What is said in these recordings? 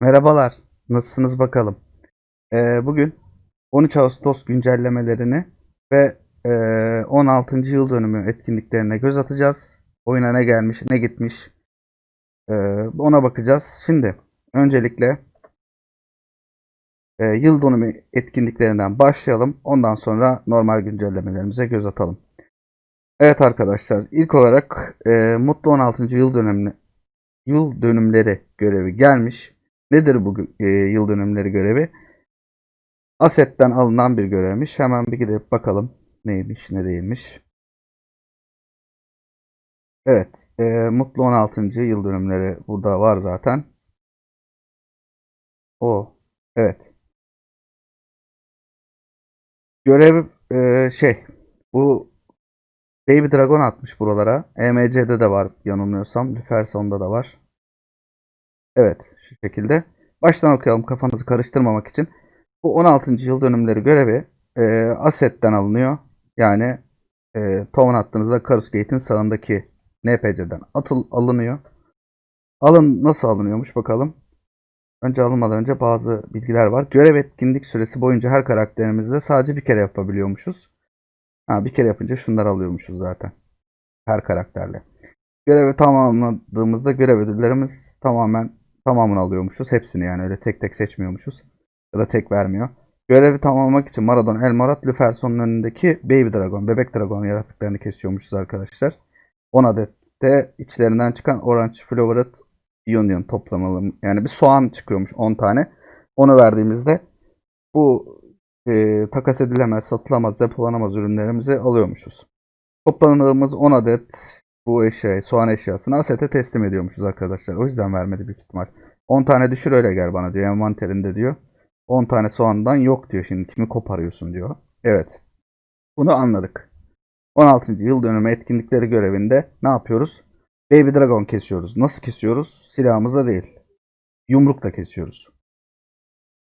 Merhabalar, nasılsınız bakalım? Ee, bugün 13 Ağustos güncellemelerini ve e, 16. yıl dönümü etkinliklerine göz atacağız. Oyuna ne gelmiş, ne gitmiş e, ona bakacağız. Şimdi öncelikle e, yıl dönümü etkinliklerinden başlayalım. Ondan sonra normal güncellemelerimize göz atalım. Evet arkadaşlar, ilk olarak e, Mutlu 16. yıl dönümü yıl dönümleri görevi gelmiş. Nedir bu e, yıl dönümleri görevi? Asetten alınan bir görevmiş. Hemen bir gidip bakalım neymiş ne değilmiş. Evet. e, Mutlu 16. yıl dönümleri burada var zaten. O. Evet. Görev e, şey bu Baby Dragon atmış buralara. EMC'de de var yanılmıyorsam. Lüferson'da da var. Evet şu şekilde. Baştan okuyalım kafanızı karıştırmamak için. Bu 16. yıl dönümleri görevi e, Asset'ten alınıyor. Yani e, Town attığınızda Karus Gate'in sağındaki NPC'den atıl alınıyor. Alın nasıl alınıyormuş bakalım. Önce alınmadan önce bazı bilgiler var. Görev etkinlik süresi boyunca her karakterimizde sadece bir kere yapabiliyormuşuz. Ha, bir kere yapınca şunları alıyormuşuz zaten. Her karakterle. Görevi tamamladığımızda görev ödüllerimiz tamamen tamamını alıyormuşuz. Hepsini yani öyle tek tek seçmiyormuşuz. Ya da tek vermiyor. Görevi tamamlamak için Maradon, El Marat, Luferson'un önündeki Baby Dragon, Bebek Dragon yaratıklarını kesiyormuşuz arkadaşlar. 10 adet de içlerinden çıkan Orange Flavored Union toplamalı. Yani bir soğan çıkıyormuş 10 tane. Onu verdiğimizde bu e, takas edilemez, satılamaz, depolanamaz ürünlerimizi alıyormuşuz. Topladığımız 10 adet bu eşyayı, soğan eşyasını asete teslim ediyormuşuz arkadaşlar. O yüzden vermedi büyük ihtimal. 10 tane düşür öyle gel bana diyor envanterinde diyor. 10 tane soğandan yok diyor şimdi kimi koparıyorsun diyor. Evet. Bunu anladık. 16. yıl dönümü etkinlikleri görevinde ne yapıyoruz? Baby Dragon kesiyoruz. Nasıl kesiyoruz? Silahımızla değil. Yumrukla kesiyoruz.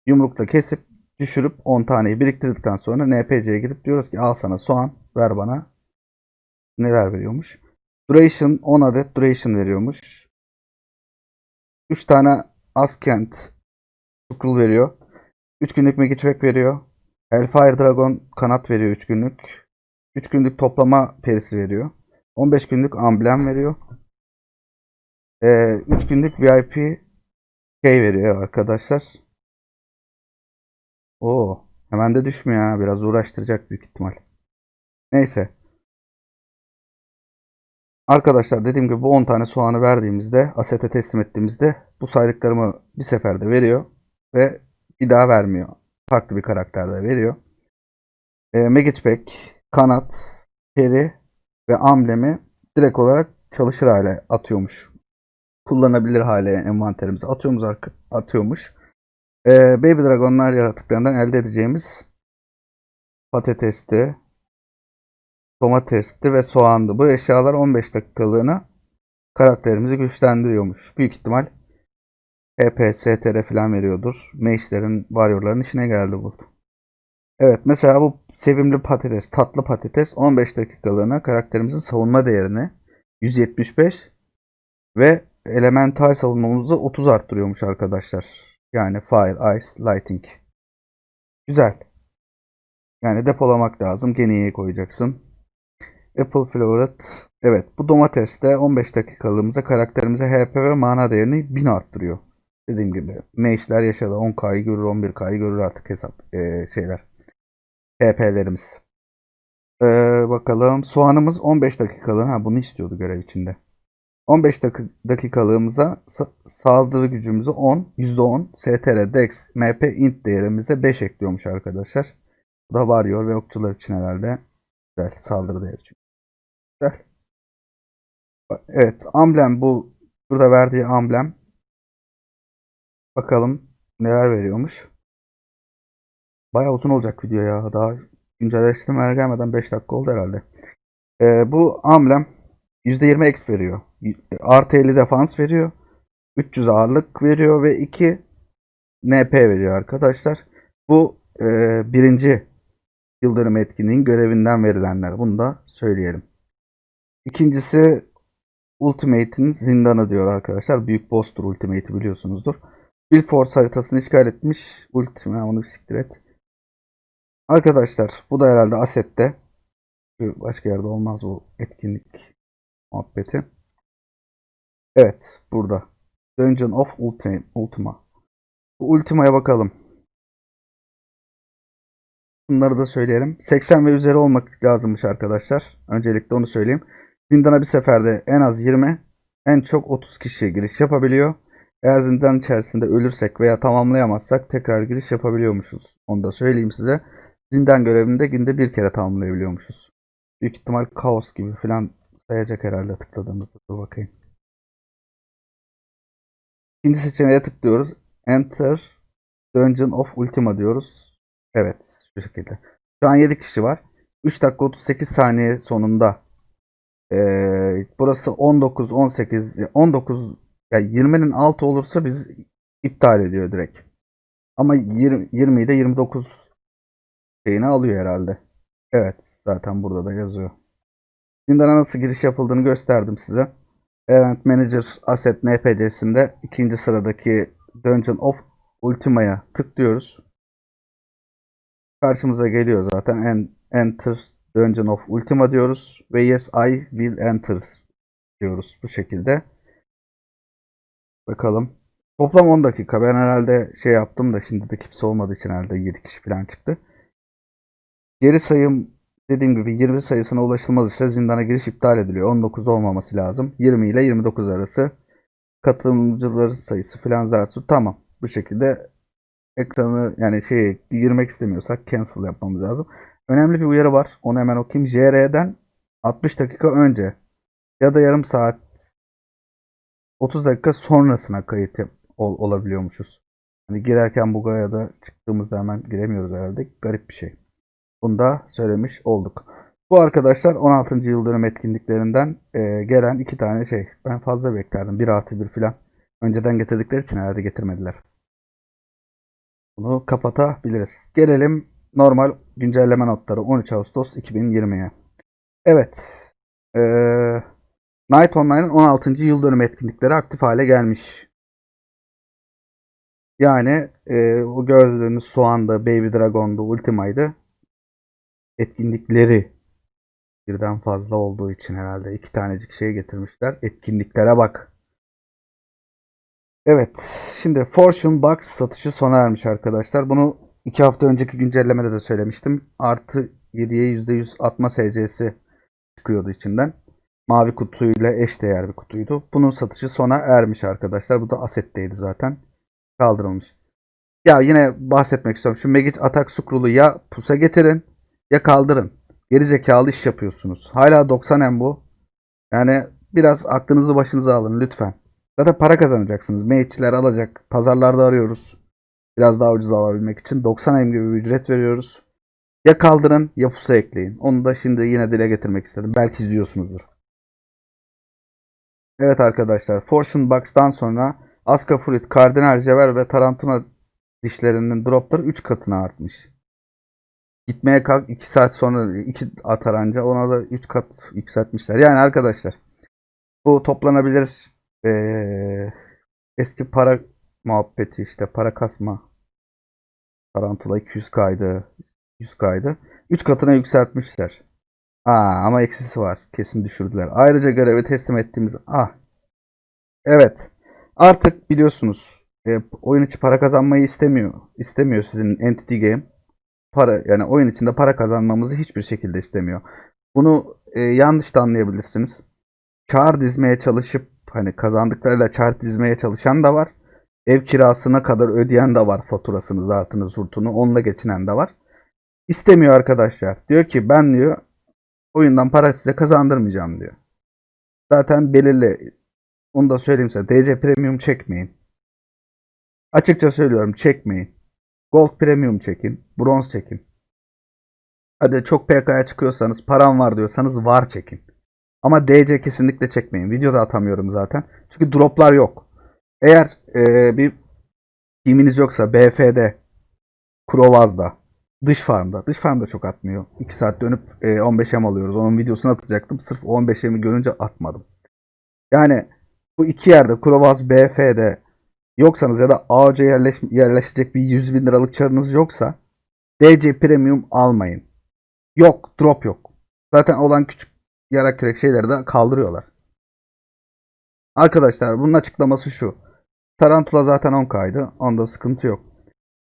Yumrukla kesip düşürüp 10 taneyi biriktirdikten sonra NPC'ye gidip diyoruz ki al sana soğan ver bana. Neler veriyormuş? Duration 10 adet duration veriyormuş. 3 tane Askent Scroll veriyor. 3 günlük Magic veriyor. Hellfire Dragon kanat veriyor 3 günlük. 3 günlük toplama perisi veriyor. 15 günlük amblem veriyor. 3 günlük VIP şey veriyor arkadaşlar. Oo, hemen de düşmüyor ha. Biraz uğraştıracak büyük ihtimal. Neyse. Arkadaşlar dediğim gibi bu 10 tane soğanı verdiğimizde, asete teslim ettiğimizde bu saydıklarımı bir seferde veriyor ve bir daha vermiyor. Farklı bir karakterde veriyor. E, Magic Pack, kanat, peri ve amblemi direkt olarak çalışır hale atıyormuş. Kullanabilir hale envanterimize atıyormuş. atıyormuş. E, Baby Dragonlar yaratıklarından elde edeceğimiz patatesti, domatesti ve soğandı. Bu eşyalar 15 dakikalığına karakterimizi güçlendiriyormuş. Büyük ihtimal HP, STR falan veriyordur. Mage'lerin, Warrior'ların işine geldi bu. Evet mesela bu sevimli patates, tatlı patates 15 dakikalığına karakterimizin savunma değerini 175 ve elemental savunmamızı 30 arttırıyormuş arkadaşlar. Yani Fire, Ice, Lighting. Güzel. Yani depolamak lazım. Geniye koyacaksın. Apple Flavored. Evet bu domates de 15 dakikalığımıza karakterimize HP ve mana değerini 1000 arttırıyor. Dediğim gibi mage'ler yaşadı 10K'yı görür 11K'yı görür artık hesap e, şeyler. HP'lerimiz. Ee, bakalım soğanımız 15 dakikalığına ha, bunu istiyordu görev içinde. 15 dak- dakikalığımıza sa- saldırı gücümüzü 10, %10, STR, Dex, MP, Int değerimize 5 ekliyormuş arkadaşlar. Bu da varıyor ve okçular için herhalde güzel saldırı değeri çünkü. Evet, amblem bu burada verdiği amblem. Bakalım neler veriyormuş. Bayağı uzun olacak video ya. Daha güncelleştirmeler gelmeden 5 dakika oldu herhalde. Ee, bu amblem %20 exp veriyor. Artı 50 defans veriyor. 300 ağırlık veriyor ve 2 NP veriyor arkadaşlar. Bu e, birinci yıl dönümü etkinliğin görevinden verilenler. Bunu da söyleyelim. İkincisi Ultimate'in zindanı diyor arkadaşlar. Büyük boss'tur Ultimate'i biliyorsunuzdur. Bilforce haritasını işgal etmiş. Ultima onu bir siktir et. Arkadaşlar bu da herhalde Asset'te. Şu Başka yerde olmaz bu etkinlik muhabbeti. Evet burada. Dungeon of Ultima. Ultima. Bu Ultima'ya bakalım. Bunları da söyleyelim. 80 ve üzeri olmak lazımmış arkadaşlar. Öncelikle onu söyleyeyim. Zindana bir seferde en az 20, en çok 30 kişi giriş yapabiliyor. Eğer zindan içerisinde ölürsek veya tamamlayamazsak tekrar giriş yapabiliyormuşuz. Onu da söyleyeyim size. Zindan görevini de günde bir kere tamamlayabiliyormuşuz. Büyük ihtimal kaos gibi falan sayacak herhalde tıkladığımızda. Dur bakayım. İkinci seçeneğe tıklıyoruz. Enter Dungeon of Ultima diyoruz. Evet şu şekilde. Şu an 7 kişi var. 3 dakika 38 saniye sonunda ee, burası 19, 18, 19 yani 20'nin altı olursa biz iptal ediyor direkt. Ama 20, 20'yi de 29 şeyini alıyor herhalde. Evet zaten burada da yazıyor. Zindana nasıl giriş yapıldığını gösterdim size. Event Manager Asset NPC'sinde ikinci sıradaki Dungeon of Ultima'ya tıklıyoruz. Karşımıza geliyor zaten. En, enter Dungeon of Ultima diyoruz. Ve Yes I will enter diyoruz bu şekilde. Bakalım. Toplam 10 dakika. Ben herhalde şey yaptım da şimdi de kimse olmadığı için herhalde 7 kişi falan çıktı. Geri sayım dediğim gibi 20 sayısına ulaşılmaz ise zindana giriş iptal ediliyor. 19 olmaması lazım. 20 ile 29 arası katılımcıların sayısı falan zaten tamam. Bu şekilde ekranı yani şey girmek istemiyorsak cancel yapmamız lazım. Önemli bir uyarı var. Onu hemen okuyayım. JR'den 60 dakika önce ya da yarım saat 30 dakika sonrasına kayıt yap- ol- olabiliyormuşuz. Hani girerken buga da çıktığımızda hemen giremiyoruz herhalde. Garip bir şey. Bunu da söylemiş olduk. Bu arkadaşlar 16. yıl dönüm etkinliklerinden e, gelen iki tane şey. Ben fazla beklerdim. 1 artı 1 filan. Önceden getirdikleri için herhalde getirmediler. Bunu kapatabiliriz. Gelelim normal güncelleme notları 13 Ağustos 2020'ye. Evet. E, Night Online'ın 16. yıl dönümü etkinlikleri aktif hale gelmiş. Yani e, o gördüğünüz Soğan'da, Baby Dragon'da, Ultima'ydı. Etkinlikleri birden fazla olduğu için herhalde iki tanecik şey getirmişler. Etkinliklere bak. Evet. Şimdi Fortune Box satışı sona ermiş arkadaşlar. Bunu iki hafta önceki güncellemede de söylemiştim. Artı 7'ye %100 atma SC'si çıkıyordu içinden. Mavi kutuyla eşdeğer bir kutuydu. Bunun satışı sona ermiş arkadaşlar. Bu da Asset'teydi zaten. Kaldırılmış. Ya yine bahsetmek istiyorum. Şu Magic Attack Scroll'u ya pusa getirin ya kaldırın. Geri zekalı iş yapıyorsunuz. Hala 90 M bu. Yani biraz aklınızı başınıza alın lütfen. Zaten para kazanacaksınız. Mage'ler alacak. Pazarlarda arıyoruz. Biraz daha ucuz alabilmek için. 90 M gibi bir ücret veriyoruz. Ya kaldırın ya pusa ekleyin. Onu da şimdi yine dile getirmek istedim. Belki izliyorsunuzdur. Evet arkadaşlar. Fortune Box'tan sonra Aska Fruit, Kardinal Jever ve Tarantula dişlerinin dropları 3 katına artmış. Gitmeye kalk 2 saat sonra 2 atar anca ona da 3 kat yükseltmişler. Yani arkadaşlar bu toplanabilir eee, eski para muhabbeti işte para kasma Tarantula 200 kaydı 100 kaydı 3 katına yükseltmişler. Aa, ama eksisi var. Kesin düşürdüler. Ayrıca görevi teslim ettiğimiz ah evet artık biliyorsunuz e, oyun içi para kazanmayı istemiyor. İstemiyor sizin Entity Game para yani oyun içinde para kazanmamızı hiçbir şekilde istemiyor. Bunu e, yanlış da anlayabilirsiniz. Kar dizmeye çalışıp hani kazandıklarıyla kar dizmeye çalışan da var. Ev kirasına kadar ödeyen de var faturasını, zartını, zurtunu. Onunla geçinen de var. İstemiyor arkadaşlar. Diyor ki ben diyor oyundan para size kazandırmayacağım diyor. Zaten belirli onu da söyleyeyim size. DC Premium çekmeyin. Açıkça söylüyorum çekmeyin. Gold Premium çekin. Bronz çekin. Hadi çok PK'ya çıkıyorsanız param var diyorsanız var çekin. Ama DC kesinlikle çekmeyin. Videoda atamıyorum zaten. Çünkü droplar yok. Eğer e, bir timiniz yoksa BF'de, Krovaz'da, dış farmda. Dış farmda çok atmıyor. 2 saat dönüp e, 15 M alıyoruz. Onun videosunu atacaktım. Sırf 15 M'i görünce atmadım. Yani bu iki yerde Krovaz BF'de yoksanız ya da ağaca yerleş, yerleşecek bir 100 bin liralık çarınız yoksa DC Premium almayın. Yok. Drop yok. Zaten olan küçük yarak kürek şeyleri de kaldırıyorlar. Arkadaşlar bunun açıklaması şu. Tarantula zaten 10K'ydı. Onda sıkıntı yok.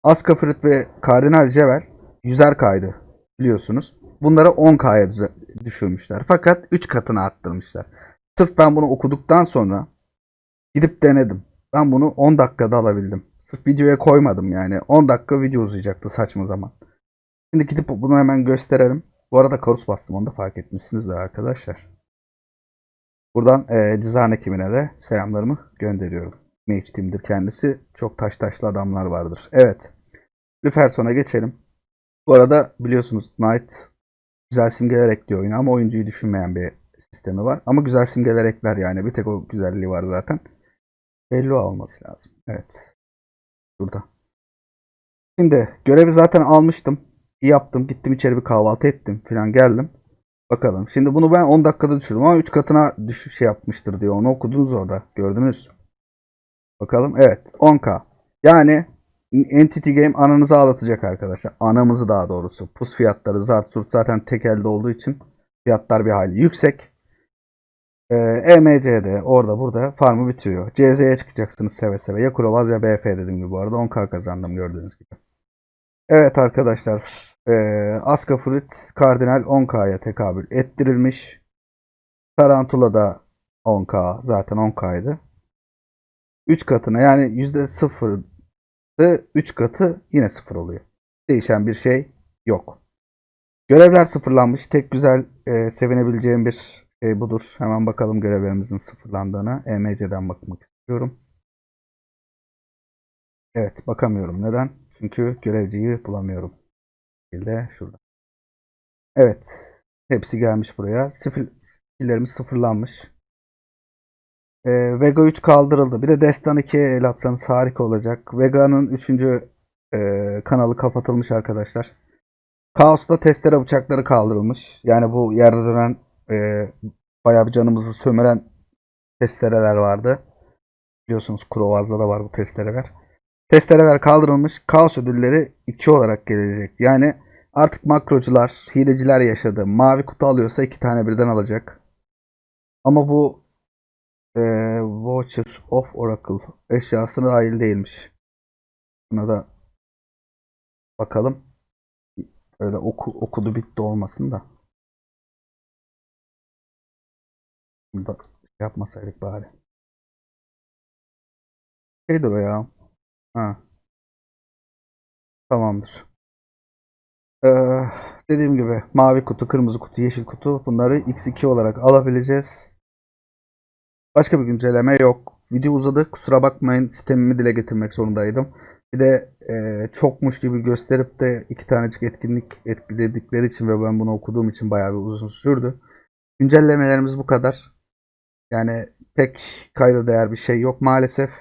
Aska Fruit ve Kardinal Jevel 100'er kaydı biliyorsunuz. Bunları 10K'ya düze- düşürmüşler. Fakat 3 katını arttırmışlar. Sırf ben bunu okuduktan sonra gidip denedim. Ben bunu 10 dakikada alabildim. Sırf videoya koymadım yani. 10 dakika video uzayacaktı saçma zaman. Şimdi gidip bunu hemen gösterelim. Bu arada karus bastım onu da fark etmişsinizdir arkadaşlar. Buradan e, dizayn ekibine de selamlarımı gönderiyorum. Mage kendisi. Çok taş taşlı adamlar vardır. Evet. Lüferson'a geçelim. Bu arada biliyorsunuz Knight güzel simgeler ekliyor oyuna ama oyuncuyu düşünmeyen bir sistemi var. Ama güzel simgeler ekler yani. Bir tek o güzelliği var zaten. Belli olması lazım. Evet. Burada. Şimdi görevi zaten almıştım. İyi yaptım. Gittim içeri bir kahvaltı ettim falan geldim. Bakalım. Şimdi bunu ben 10 dakikada düşürdüm ama 3 katına düşüş şey yapmıştır diyor. Onu okudunuz orada. Gördünüz. Bakalım. Evet. 10k. Yani Entity Game ananızı ağlatacak arkadaşlar. Anamızı daha doğrusu. Pus fiyatları zart surt zaten tek elde olduğu için fiyatlar bir hayli yüksek. Ee, EMC'de orada burada farmı bitiriyor. CZ'ye çıkacaksınız seve seve. Ya Kurovaz ya BF dediğim gibi bu arada 10k kazandım gördüğünüz gibi. Evet arkadaşlar. Ee, Aska Fruit Kardinal 10k'ya tekabül ettirilmiş. Tarantula da 10k zaten 10k'ydı. 3 katına yani %0'dı 3 katı yine 0 oluyor. Değişen bir şey yok. Görevler sıfırlanmış. Tek güzel e, sevinebileceğim bir şey budur. Hemen bakalım görevlerimizin sıfırlandığına. EMC'den bakmak istiyorum. Evet bakamıyorum. Neden? Çünkü görevciyi bulamıyorum. Bu şekilde şurada. Evet. Hepsi gelmiş buraya. Sıfır, skill'lerimiz sıfırlanmış. Ee, Vega 3 kaldırıldı. Bir de Destan 2'ye el atsanız harika olacak. Vega'nın 3. kanalı kapatılmış arkadaşlar. Kaos'ta testere bıçakları kaldırılmış. Yani bu yerde dönen e, bayağı bir canımızı sömüren testereler vardı. Biliyorsunuz Krovaz'da da var bu testereler. Testereler kaldırılmış. Kaos ödülleri 2 olarak gelecek. Yani artık makrocular, hileciler yaşadı. Mavi kutu alıyorsa 2 tane birden alacak. Ama bu e, Watcher of Oracle eşyasına dahil değilmiş. Buna da bakalım. Öyle oku, okudu bitti olmasın da. Bunu da yapmasaydık bari. Şeydir o ya. Ha. Tamamdır. Ee, dediğim gibi mavi kutu, kırmızı kutu, yeşil kutu bunları X2 olarak alabileceğiz. Başka bir güncelleme yok. Video uzadı. Kusura bakmayın. Sistemimi dile getirmek zorundaydım. Bir de e, çokmuş gibi gösterip de iki tanecik etkinlik etkiledikleri için ve ben bunu okuduğum için bayağı bir uzun sürdü. Güncellemelerimiz bu kadar. Yani pek kayda değer bir şey yok maalesef.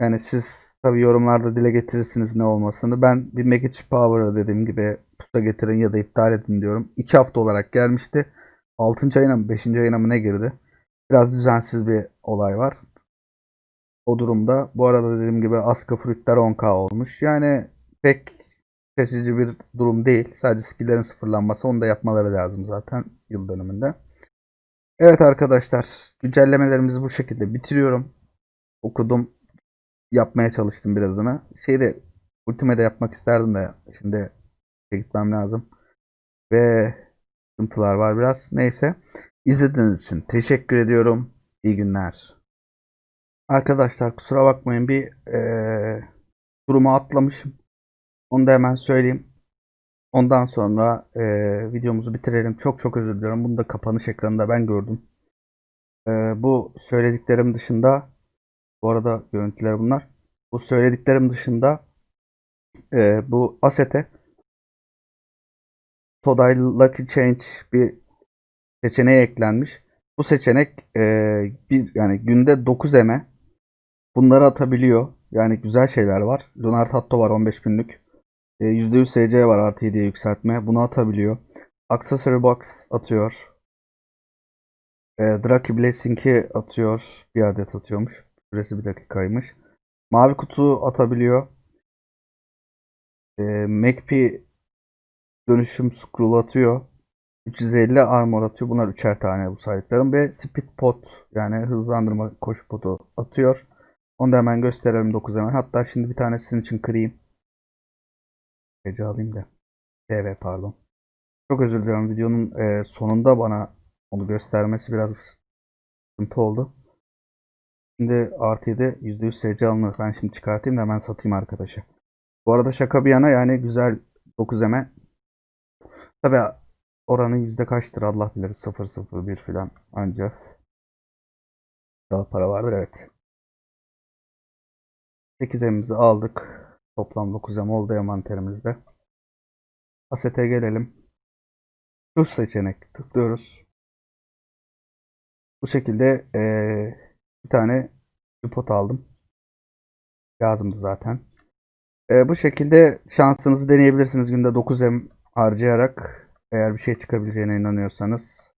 Yani siz tabi yorumlarda dile getirirsiniz ne olmasını. Ben bir Magic Power'ı dediğim gibi pusa getirin ya da iptal edin diyorum. 2 hafta olarak gelmişti. 6. ayına mı 5. ayına mı ne girdi? Biraz düzensiz bir olay var. O durumda bu arada dediğim gibi Aska Fruitler 10k olmuş. Yani pek şaşırtıcı bir durum değil. Sadece skill'lerin sıfırlanması onu da yapmaları lazım zaten yıl dönümünde. Evet arkadaşlar güncellemelerimizi bu şekilde bitiriyorum. Okudum. Yapmaya çalıştım birazını. Şeyde Ultimate'de yapmak isterdim de şimdi gitmem lazım. Ve sıkıntılar var biraz. Neyse. İzlediğiniz için teşekkür ediyorum. İyi günler. Arkadaşlar kusura bakmayın bir eee durumu atlamışım. Onu da hemen söyleyeyim. Ondan sonra eee, videomuzu bitirelim. Çok çok özür diliyorum. Bunu da kapanış ekranında ben gördüm. Eee, bu söylediklerim dışında bu arada görüntüler bunlar. Bu söylediklerim dışında eee, bu asete Todai Lucky Change bir seçeneği eklenmiş. Bu seçenek eee, bir yani günde 9 eme bunları atabiliyor. Yani güzel şeyler var. Lunar Tatto var 15 günlük. E, %100 SC var artı 7'ye yükseltme. Bunu atabiliyor. Accessory Box atıyor. E, Draki Blessing'i atıyor. Bir adet atıyormuş. Süresi bir dakikaymış. Mavi kutu atabiliyor. E, MacP dönüşüm scroll atıyor. 350 armor atıyor. Bunlar üçer tane bu saydıklarım. Ve speed pot yani hızlandırma koşu potu atıyor. Onu da hemen gösterelim 9 hemen. Hatta şimdi bir tane sizin için kırayım. Gece alayım da. TV pardon. Çok özür diliyorum. Videonun e, sonunda bana onu göstermesi biraz sıkıntı oldu. Şimdi artı 7 %100 SC alınır. Ben şimdi çıkartayım da hemen satayım arkadaşa. Bu arada şaka bir yana yani güzel 9 hemen. Tabi oranı yüzde kaçtır Allah bilir. 001 falan ancak. Daha para vardır evet. 8 emimizi aldık. Toplam 9 em oldu envanterimizde. Asete gelelim. Şu seçenek tıklıyoruz. Bu şekilde eee, bir tane pot aldım. Lazımdı zaten. Eee, bu şekilde şansınızı deneyebilirsiniz günde 9M harcayarak. Eğer bir şey çıkabileceğine inanıyorsanız.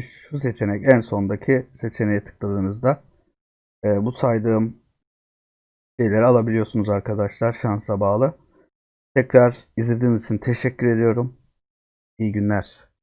Şu- seçenek en sondaki seçeneğe tıkladığınızda eee, bu saydığım şeyleri alabiliyorsunuz arkadaşlar. Şansa bağlı. Tekrar izlediğiniz için teşekkür ediyorum. İyi günler.